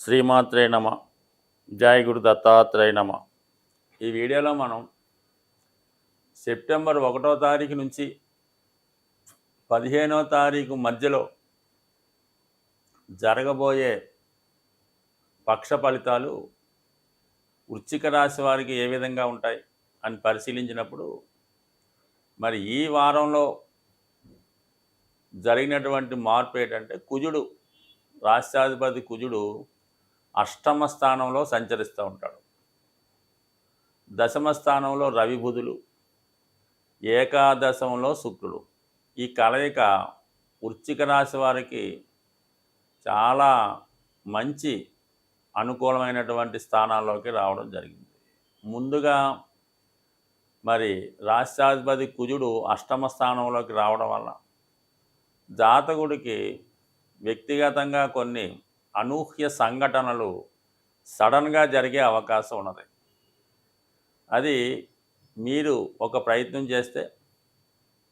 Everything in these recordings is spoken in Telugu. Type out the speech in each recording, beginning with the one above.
శ్రీమాత్రే నమ. జయ గురు దత్తాత్రేయ నమ. ఈ వీడియోలో మనం సెప్టెంబర్ ఒకటో తారీఖు నుంచి పదిహేనో తారీఖు మధ్యలో జరగబోయే పక్ష ఫలితాలు వృచ్చిక రాశి వారికి ఏ విధంగా ఉంటాయి అని పరిశీలించినప్పుడు మరి ఈ వారంలో జరిగినటువంటి మార్పు ఏంటంటే కుజుడు రాష్ట్రాధిపతి కుజుడు అష్టమ స్థానంలో సంచరిస్తూ ఉంటాడు. దశమ స్థానంలో రవి బుధులు ఏకాదశంలో శుక్రుడు. ఈ కలయిక వృచ్చిక రాశి వారికి చాలా మంచి అనుకూలమైనటువంటి స్థానాల్లోకి రావడం జరిగింది. ముందుగా మరి రాష్ట్రాధిపతి కుజుడు అష్టమ స్థానంలోకి రావడం వల్ల జాతకుడికి వ్యక్తిగతంగా కొన్ని అనూహ్య సంఘటనలు సడన్గా జరిగే అవకాశం ఉన్నది. అది మీరు ఒక ప్రయత్నం చేస్తే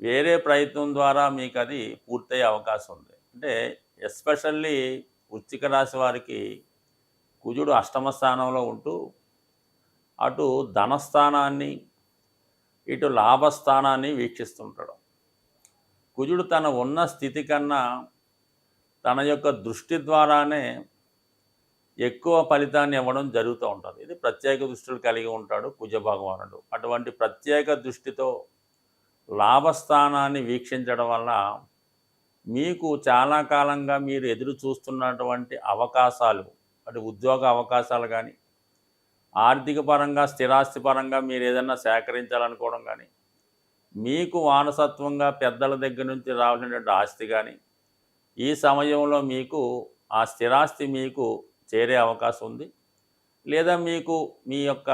వేరే ప్రయత్నం ద్వారా మీకు అది పూర్తయ్యే అవకాశం ఉంది. అంటే ఎస్పెషల్లీ వృశ్చిక రాశి వారికి కుజుడు అష్టమ స్థానంలో ఉంటూ అటు ధనస్థానాన్ని ఇటు లాభస్థానాన్ని వీక్షిస్తుంటాడు. కుజుడు తన ఉన్న స్థితి కన్నా తన యొక్క దృష్టి ద్వారానే ఎక్కువ ఫలితాన్ని ఇవ్వడం జరుగుతూ ఉంటుంది. ఇది ప్రత్యేక దృష్టిలు కలిగి ఉంటాడు కుజ భగవానుడు. అటువంటి ప్రత్యేక దృష్టితో లాభస్థానాన్ని వీక్షించడం వల్ల మీకు చాలా కాలంగా మీరు ఎదురు చూస్తున్నటువంటి అవకాశాలు అటు ఉద్యోగ అవకాశాలు కానీ ఆర్థిక పరంగా స్థిరాస్తి పరంగా మీరు ఏదైనా సేకరించాలనుకోవడం కానీ మీకు వారసత్వంగా పెద్దల దగ్గర నుంచి రావాల్సినటువంటి ఆస్తి కానీ ఈ సమయంలో మీకు ఆ స్థిరాస్తి మీకు చేరే అవకాశం ఉంది. లేదా మీకు మీ యొక్క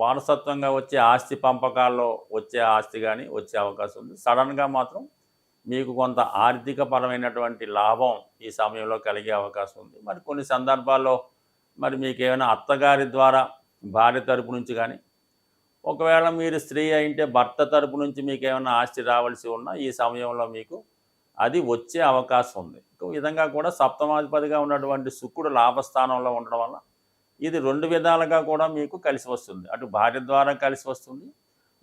వారసత్వంగా వచ్చే ఆస్తి పంపకాల్లో వచ్చే ఆస్తి కానీ వచ్చే అవకాశం ఉంది. సడన్గా మాత్రం మీకు కొంత ఆర్థిక పరమైనటువంటి లాభం ఈ సమయంలో కలిగే అవకాశం ఉంది. మరి కొన్ని సందర్భాల్లో మరి మీకు ఏమైనా అత్తగారి ద్వారా భార్య తరపు నుంచి కానీ ఒకవేళ మీరు స్త్రీ అయింటే భర్త తరపు నుంచి మీకు ఏమైనా ఆస్తి రావాల్సి ఉన్నా ఈ సమయంలో మీకు అది వచ్చే అవకాశం ఉంది. ఇంకో విధంగా కూడా సప్తమాధిపతిగా ఉన్నటువంటి శుక్రుడు లాభస్థానంలో ఉండడం వల్ల ఇది రెండు విధాలుగా కూడా మీకు కలిసి వస్తుంది. అటు భార్య ద్వారా కలిసి వస్తుంది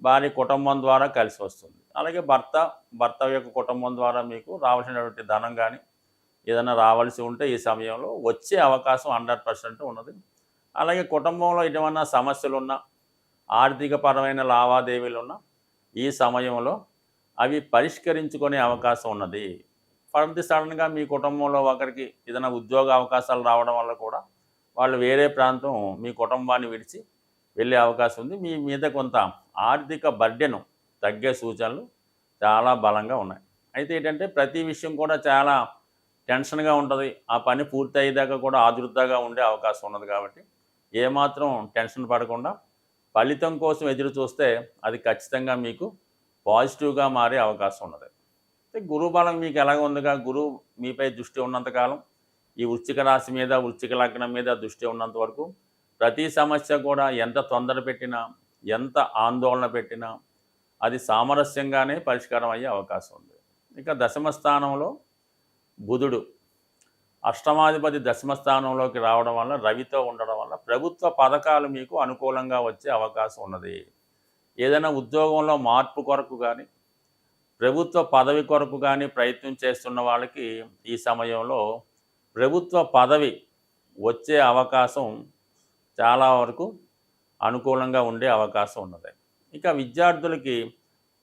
భార్య కుటుంబం ద్వారా కలిసి వస్తుంది. అలాగే భర్త భర్త యొక్క కుటుంబం ద్వారా మీకు రావాల్సినటువంటి ధనం కానీ ఏదైనా రావాల్సి ఉంటే ఈ సమయంలో వచ్చే అవకాశం హండ్రెడ్ పర్సెంట్ ఉన్నది. అలాగే కుటుంబంలో ఏమైనా సమస్యలు ఉన్నా ఆర్థికపరమైన లావాదేవీలు ఉన్నా ఈ సమయంలో అవి పరిష్కరించుకునే అవకాశం ఉన్నది. ప్రతి సడన్గా మీ కుటుంబంలో ఒకరికి ఏదైనా ఉద్యోగ అవకాశాలు రావడం వల్ల కూడా వాళ్ళు వేరే ప్రాంతం మీ కుటుంబాన్ని విడిచి వెళ్ళే అవకాశం ఉంది. మీ మీద కొంత ఆర్థిక బర్డెను తగ్గే సూచనలు చాలా బలంగా ఉన్నాయి. అయితే ఏంటంటే ప్రతి విషయం కూడా చాలా టెన్షన్గా ఉంటుంది. ఆ పని పూర్తి అయ్యేదాకా కూడా ఆదృతగా ఉండే అవకాశం ఉన్నది కాబట్టి ఏమాత్రం టెన్షన్ పడకుండా ఫలితం కోసం ఎదురు చూస్తే అది ఖచ్చితంగా మీకు పాజిటివ్గా మారే అవకాశం ఉన్నది. అయితే గురువు బలం మీకు ఎలాగ ఉందిగా? గురువు మీపై దృష్టి ఉన్నంతకాలం ఈ వృశ్చిక రాశి మీద వృశ్చిక లగ్నం మీద దృష్టి ఉన్నంత వరకు ప్రతి సమస్య కూడా ఎంత తొందర పెట్టినా ఎంత ఆందోళన పెట్టినా అది సామరస్యంగానే పరిష్కారం అయ్యే అవకాశం ఉంది. ఇక దశమ స్థానంలో బుధుడు అష్టమాధిపతి దశమ స్థానంలోకి రావడం వల్ల రవితో ఉండడం వల్ల ప్రభుత్వ పథకాలు మీకు అనుకూలంగా వచ్చే అవకాశం ఉన్నది. ఏదైనా ఉద్యోగంలో మార్పు కొరకు కానీ ప్రభుత్వ పదవి కొరకు కానీ ప్రయత్నం చేస్తున్న వాళ్ళకి ఈ సమయంలో ప్రభుత్వ పదవి వచ్చే అవకాశం చాలా వరకు అనుకూలంగా ఉండే అవకాశం ఉన్నది. ఇక విద్యార్థులకి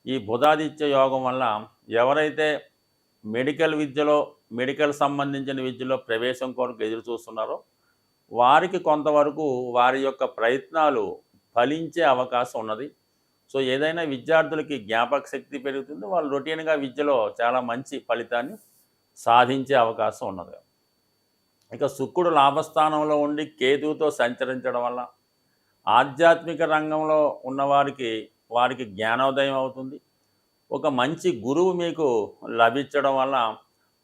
ఈ బుధాదిత్య యోగం వల్ల ఎవరైతే మెడికల్ విద్యలో మెడికల్ సంబంధించిన విద్యలో ప్రవేశం కొరకు ఎదురు చూస్తున్నారో వారికి కొంతవరకు వారి యొక్క ప్రయత్నాలు ఫలించే అవకాశం ఉన్నది. సో ఏదైనా విద్యార్థులకి జ్ఞాపక శక్తి పెరుగుతుంది వాళ్ళు రొటీన్గా విద్యలో చాలా మంచి ఫలితాన్ని సాధించే అవకాశం ఉన్నది. ఇక శుక్రుడు లాభస్థానంలో ఉండి కేతువుతో సంచరించడం వల్ల ఆధ్యాత్మిక రంగంలో ఉన్నవారికి వారికి జ్ఞానోదయం అవుతుంది. ఒక మంచి గురువు మీకు లభించడం వల్ల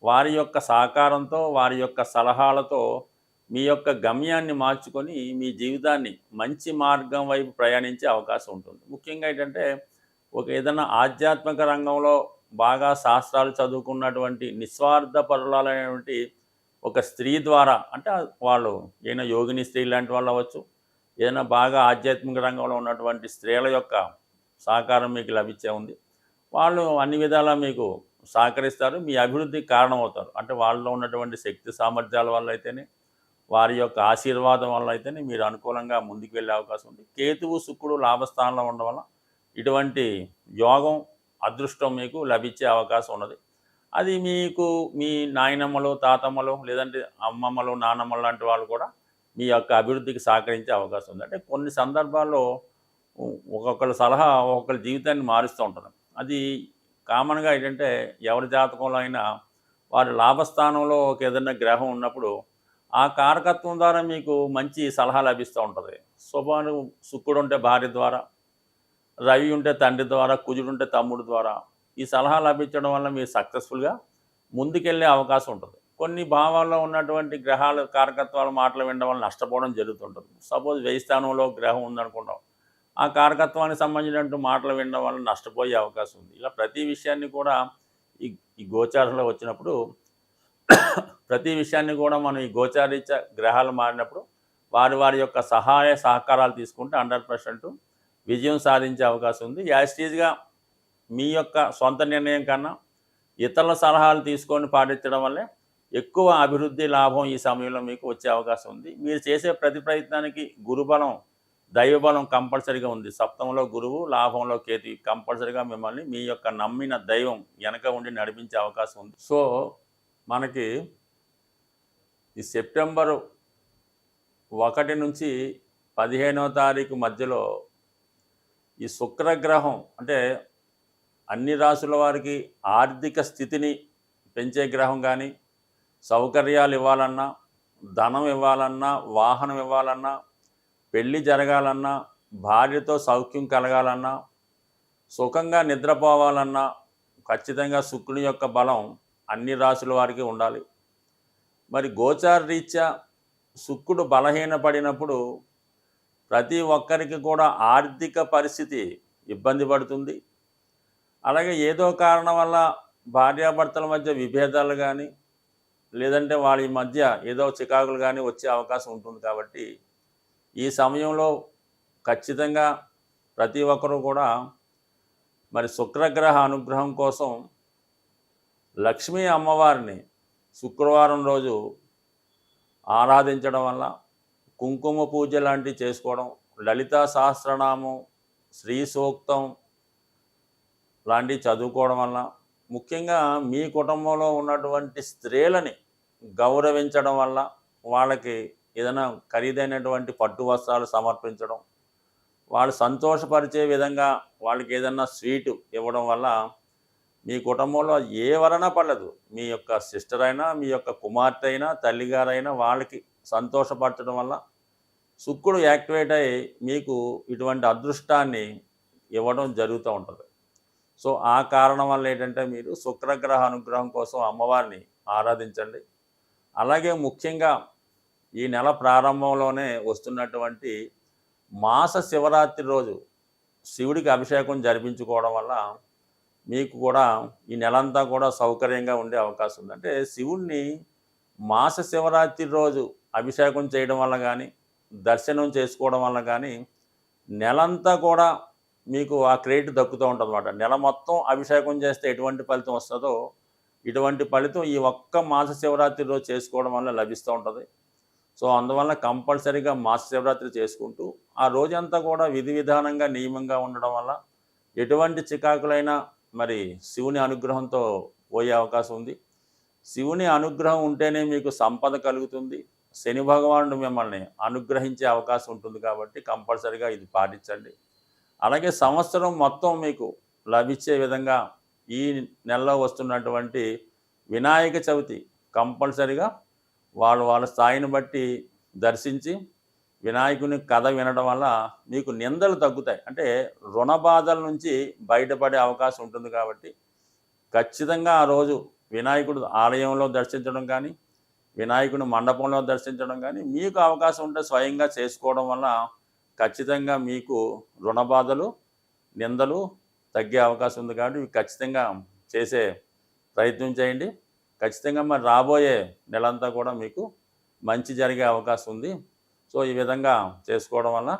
వారి యొక్క సహకారంతో వారి యొక్క సలహాలతో మీ యొక్క గమ్యాన్ని మార్చుకొని మీ జీవితాన్ని మంచి మార్గం వైపు ప్రయాణించే అవకాశం ఉంటుంది. ముఖ్యంగా ఏంటంటే ఒక ఏదైనా ఆధ్యాత్మిక రంగంలో బాగా శాస్త్రాలు చదువుకున్నటువంటి నిస్వార్థ పరులైనటువంటి ఒక స్త్రీ ద్వారా అంటే వాళ్ళు ఏదైనా యోగిని స్త్రీ లాంటి వాళ్ళు అవ్వచ్చు ఏదైనా బాగా ఆధ్యాత్మిక రంగంలో ఉన్నటువంటి స్త్రీల యొక్క సహకారం మీకు లభించే ఉంది. వాళ్ళు అన్ని విధాలా మీకు సహకరిస్తారు మీ అభివృద్ధికి కారణమవుతారు. అంటే వాళ్ళలో ఉన్నటువంటి శక్తి సామర్థ్యాల వల్ల అయితేనే వారి యొక్క ఆశీర్వాదం వల్ల అయితేనే మీరు అనుకూలంగా ముందుకు వెళ్ళే అవకాశం ఉంది. కేతువు శుక్రుడు లాభస్థానంలో ఉండడం వల్ల ఇటువంటి యోగం అదృష్టం మీకు లభించే అవకాశం ఉన్నది. అది మీకు మీ నాయనమ్మలు తాతమ్మలు లేదంటే అమ్మమ్మలు నానమ్మలు లాంటి వాళ్ళు కూడా మీ యొక్క అభివృద్ధికి సహకరించే అవకాశం ఉంది. అంటే కొన్ని సందర్భాల్లో ఒక్కొక్కరి సలహా ఒక్కొక్కరి జీవితాన్ని మారుస్తూ ఉంటుంది. అది కామన్గా ఏంటంటే ఎవరి జాతకంలో అయినా వారి లాభస్థానంలో ఒక ఏదైనా గ్రహం ఉన్నప్పుడు ఆ కారకత్వం ద్వారా మీకు మంచి సలహా లభిస్తూ ఉంటుంది. శుభాను శుక్రుడు ఉంటే భార్య ద్వారా రవి ఉంటే తండ్రి ద్వారా కుజుడు ఉంటే తమ్ముడు ద్వారా ఈ సలహా లభించడం వల్ల మీరు సక్సెస్ఫుల్గా ముందుకెళ్ళే అవకాశం ఉంటుంది. కొన్ని భావాల్లో ఉన్నటువంటి గ్రహాల కారకత్వాల మాటలు వినడం వల్ల నష్టపోవడం జరుగుతుంటుంది. సపోజ్ వెయ్యి స్థానంలో గ్రహం ఉందనుకుంటాం. ఆ కారకత్వానికి సంబంధించినట్టు మాటలు వినడం వల్ల నష్టపోయే అవకాశం ఉంది. ఇలా ప్రతి విషయాన్ని కూడా ఈ ఈ గోచారంలో వచ్చినప్పుడు ప్రతి విషయాన్ని కూడా మనం ఈ గోచారీత్య గ్రహాలు మారినప్పుడు వారి వారి యొక్క సహాయ సహకారాలు తీసుకుంటే హండ్రెడ్ పర్సెంట్ విజయం సాధించే అవకాశం ఉంది. యాస్టీజ్గా మీ యొక్క సొంత నిర్ణయం కన్నా ఇతరుల సలహాలు తీసుకొని పాటించడం వల్లే ఎక్కువ అభివృద్ధి లాభం ఈ సమయంలో మీకు వచ్చే అవకాశం ఉంది. మీరు చేసే ప్రతి ప్రయత్నానికి గురుబలం దైవబలం కంపల్సరీగా ఉంది. సప్తంలో గురువు లాభంలో కేతు కంపల్సరీగా మిమ్మల్ని మీ యొక్క నమ్మిన దైవం వెనక ఉండి నడిపించే అవకాశం ఉంది. సో మనకి ఈ సెప్టెంబరు ఒకటి నుంచి పదిహేనవ తారీఖు మధ్యలో ఈ శుక్రగ్రహం అంటే అన్ని రాసుల వారికి ఆర్థిక స్థితిని పెంచే గ్రహం కానీ సౌకర్యాలు ఇవ్వాలన్నా ధనం ఇవ్వాలన్నా వాహనం ఇవ్వాలన్నా పెళ్ళి జరగాలన్నా భార్యతో సౌఖ్యం కలగాలన్నా సుఖంగా నిద్రపోవాలన్నా ఖచ్చితంగా శుక్రుని యొక్క బలం అన్ని రాసుల వారికి ఉండాలి. మరి గోచార రీత్యా శుక్రుడు బలహీనపడినప్పుడు ప్రతి ఒక్కరికి కూడా ఆర్థిక పరిస్థితి ఇబ్బంది పడుతుంది. అలాగే ఏదో కారణం వల్ల భార్యాభర్తల మధ్య విభేదాలు కానీ లేదంటే వాళ్ళ మధ్య ఏదో చికాకులు కానీ వచ్చే అవకాశం ఉంటుంది కాబట్టి ఈ సమయంలో ఖచ్చితంగా ప్రతి ఒక్కరూ కూడా మరి శుక్రగ్రహ అనుగ్రహం కోసం లక్ష్మీ అమ్మవారిని శుక్రవారం రోజు ఆరాధించడం వల్ల కుంకుమ పూజ లాంటివి చేసుకోవడం లలితా సహస్రనామం శ్రీ సూక్తం లాంటివి చదువుకోవడం వల్ల ముఖ్యంగా మీ కుటుంబంలో ఉన్నటువంటి స్త్రీలని గౌరవించడం వల్ల వాళ్ళకి ఏదైనా ఖరీదైనటువంటి పట్టు వస్త్రాలు సమర్పించడం వాళ్ళు సంతోషపరిచే విధంగా వాళ్ళకి ఏదైనా స్వీటు ఇవ్వడం వల్ల మీ కుటుంబంలో ఏ వలన పడలేదు. మీ యొక్క సిస్టర్ అయినా మీ యొక్క కుమార్తె అయినా తల్లిగారైనా వాళ్ళకి సంతోషపరచడం వల్ల శుక్రుడు యాక్టివేట్ అయ్యి మీకు ఇటువంటి అదృష్టాన్ని ఇవ్వడం జరుగుతూ ఉంటుంది. సో ఆ కారణం వల్ల ఏంటంటే మీరు శుక్రగ్రహ అనుగ్రహం కోసం అమ్మవారిని ఆరాధించండి. అలాగే ముఖ్యంగా ఈ నెల ప్రారంభంలోనే వస్తున్నటువంటి మాస శివరాత్రి రోజు శివుడికి అభిషేకం జరిపించుకోవడం వల్ల మీకు కూడా ఈ నెలంతా కూడా సౌకర్యంగా ఉండే అవకాశం ఉంది. అంటే శివుణ్ణి మాస శివరాత్రి రోజు అభిషేకం చేయడం వల్ల కానీ దర్శనం చేసుకోవడం వల్ల కానీ నెలంతా కూడా మీకు ఆ క్రెడిట్ దక్కుతూ ఉంటుంది అనమాట నెల మొత్తం అభిషేకం చేస్తే ఎటువంటి ఫలితం వస్తుందో ఇటువంటి ఫలితం ఈ ఒక్క మాస శివరాత్రి రోజు చేసుకోవడం వల్ల లభిస్తూ ఉంటుంది. సో అందువల్ల కంపల్సరీగా మాస శివరాత్రి చేసుకుంటూ ఆ రోజంతా కూడా విధి విధానంగా నియమంగా ఉండడం వల్ల ఎటువంటి చికాకులైనా మరి శివుని అనుగ్రహంతో పోయే అవకాశం ఉంది. శివుని అనుగ్రహం ఉంటేనే మీకు సంపద కలుగుతుంది. శని భగవానుడు మిమ్మల్ని అనుగ్రహించే అవకాశం ఉంటుంది కాబట్టి కంపల్సరిగా ఇది పాటించండి. అలాగే సంవత్సరం మొత్తం మీకు లభించే విధంగా ఈ నెలలో వస్తున్నటువంటి వినాయక చవితి కంపల్సరిగా వాళ్ళు వాళ్ళ స్థాయిని బట్టి దర్శించి వినాయకుని కథ వినడం వల్ల మీకు నిందలు తగ్గుతాయి. అంటే రుణ బాధల నుంచి బయటపడే అవకాశం ఉంటుంది కాబట్టి ఖచ్చితంగా ఆ రోజు వినాయకుడు ఆలయంలో దర్శించడం కానీ వినాయకుని మండపంలో దర్శించడం కానీ మీకు అవకాశం ఉంటే స్వయంగా చేసుకోవడం వల్ల ఖచ్చితంగా మీకు రుణ బాధలు నిందలు తగ్గే అవకాశం ఉంది కాబట్టి ఇవి ఖచ్చితంగా చేసే ప్రయత్నం చేయండి. ఖచ్చితంగా మరి రాబోయే నెలంతా కూడా మీకు మంచి జరిగే అవకాశం ఉంది. సో ఈ విధంగా చేసుకోవడం వల్ల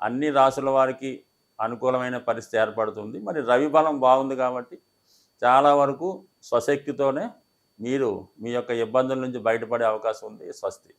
అన్ని రాసుల వారికి అనుకూలమైన పరిస్థితి ఏర్పడుతుంది. మరి రవి బలం బాగుంది కాబట్టి చాలా వరకు స్వశక్తితోనే మీరు మీ యొక్క ఇబ్బందుల నుంచి బయటపడే అవకాశం ఉంది. స్వస్తి.